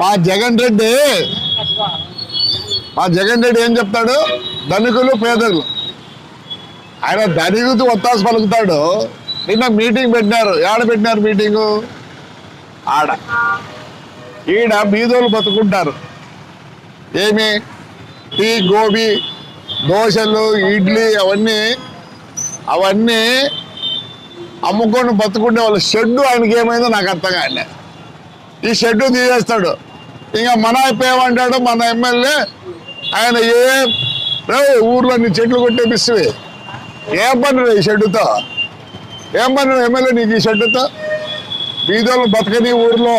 మా జగన్ రెడ్డి. మా జగన్ రెడ్డి ఏం చెప్తాడు? ధనికులు పేదలు. ఆయన ధనికుతూ ఒత్తాసు పలుకుతాడు. నిన్న మీటింగ్ పెట్టినారు. ఏడ పెట్టినారు మీటింగు? ఆడ. ఈడ బీదోలు బతుకుంటారు. ఏమి? టీ గోబీ దోశలు ఇడ్లీ అవన్నీ అవన్నీ అమ్ముకొని బతుకుండే వాళ్ళ షెడ్డు ఆయనకి ఏమైందో నాకు అర్థం కాలేదు ఈ షెడ్డు తీసేస్తాడు ఇంకా మన పేమంటాడు మన ఎమ్మెల్యే. ఆయన ఏ రేయ్, ఊర్లో నీ చెట్లు కొట్టేపిస్తుంది ఏం పని ఈ షెడ్డుతో? ఏం పని ఎమ్మెల్యే నీకు ఈ షెడ్డుతో? బీదోళ్ళు బతకని ఊర్లో.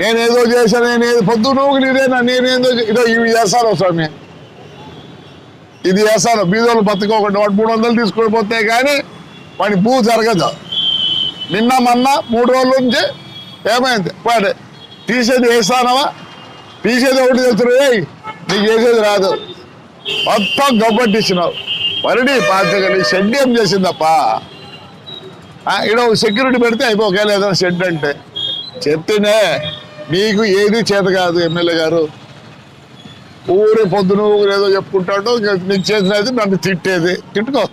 నేనేదో చేశాను నేను పొద్దు నువ్వు నీదేనా నేనేదో ఇదో ఇవి చేస్తాను స్వామి. ఇది చేస్తాను బీదోళ్ళు బతకోకుండా వాడు మూడు వందలు తీసుకొని పోతే కానీ వాడి భూ జరగదు. నిన్న మొన్న మూడు రోజుల నుంచి ఏమైంది? వాడు తీసేది వేస్తానవా తీసేది ఒకటి తెలుసు నీకు వేసేది రాదు. మొత్తం గబ్బట్టిచ్చినావు మరడి పాతకని షెడ్ ఏం చేసిందప్పా? ఇక్కడ సెక్యూరిటీ పెడితే అయిపో ఏదైనా షెడ్ అంటే. చెప్తేనే నీకు ఏది చేత కాదు ఎమ్మెల్యే గారు. ఊరే పొద్దున ఊరు ఏదో చెప్పుకుంటాడు నీకు చేసినది నన్ను తిట్టేది. తిట్టుకో.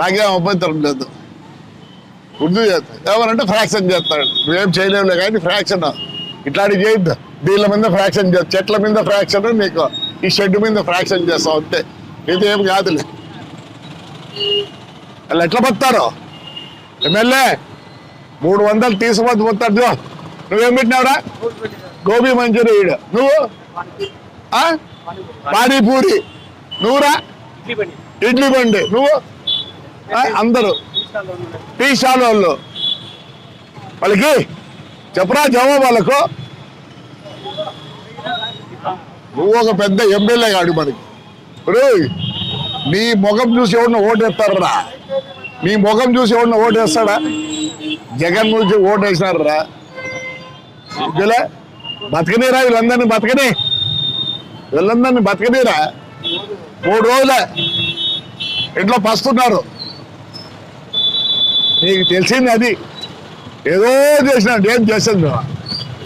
నాకేం అభ్యంతరం లేదు. ఉర్దూ చేస్తాడు ఏమనంటే ఫ్రాక్షన్ చేస్తాడు నువ్వేం చేయలేవులే కానీ ఫ్రాక్షన్ ఇట్లాంటివి చేయొద్దు దీళ్ళ మీద ఫ్రాక్షన్ చేస్తా చెట్ల మీద ఫ్రాక్షన్ నీకు. ఈ షెడ్ మీద ఫ్రాక్షన్ చేస్తావు అంతే. ఇది ఏం కాదులే. వాళ్ళు ఎట్లా బతారు ఎమ్మెల్యే మూడు వందలు తీసుకుపోతే పోతాడు జో. నువ్వేం పెట్టినావురా? గోబీ మంచూరియా నువ్వు? ఆ? పానీపూరి. నువ్వురా? ఇడ్లీ బండి. నువ్వు? అందరూ. టీ స్టాల్ వాళ్ళు వాళ్ళకి చెప్పరా జవాబు వాళ్ళకు? నువ్వు ఒక పెద్ద ఎమ్మెల్యే కాడు మనకి. ఇప్పుడు నీ ముఖం చూసి ఎవడిని ఓటేస్తారా నీ ముఖం చూసి ఎవడిని ఓటేస్తాడా? జగన్ నుంచి ఓటేసినారా ఇదిలే బతకనీరా వీళ్ళందరినీ బతకని. వీళ్ళందరినీ బతకనీరా. మూడు రోజులే. ఇంట్లో పస్తున్నారు. నీకు తెలిసింది అది. ఏదో చేసినాడు ఏం చేసాను నువ్వు?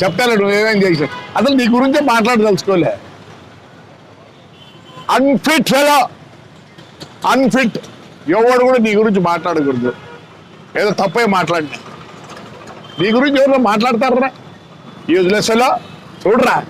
చెప్తాను నువ్వు ఏమేం చేసావు అసలు నీ గురించే మాట్లాడదలుచుకోలే. అన్ఫిట్ ఫెలో అన్ఫిట్ ఎవడు కూడా నీ గురించి మాట్లాడకూడదు. ఏదో తప్పే మాట్లాడినా. నీ గురించి ఎవరు మాట్లాడతారా? ఈ వదిలేసలో? చూడరా.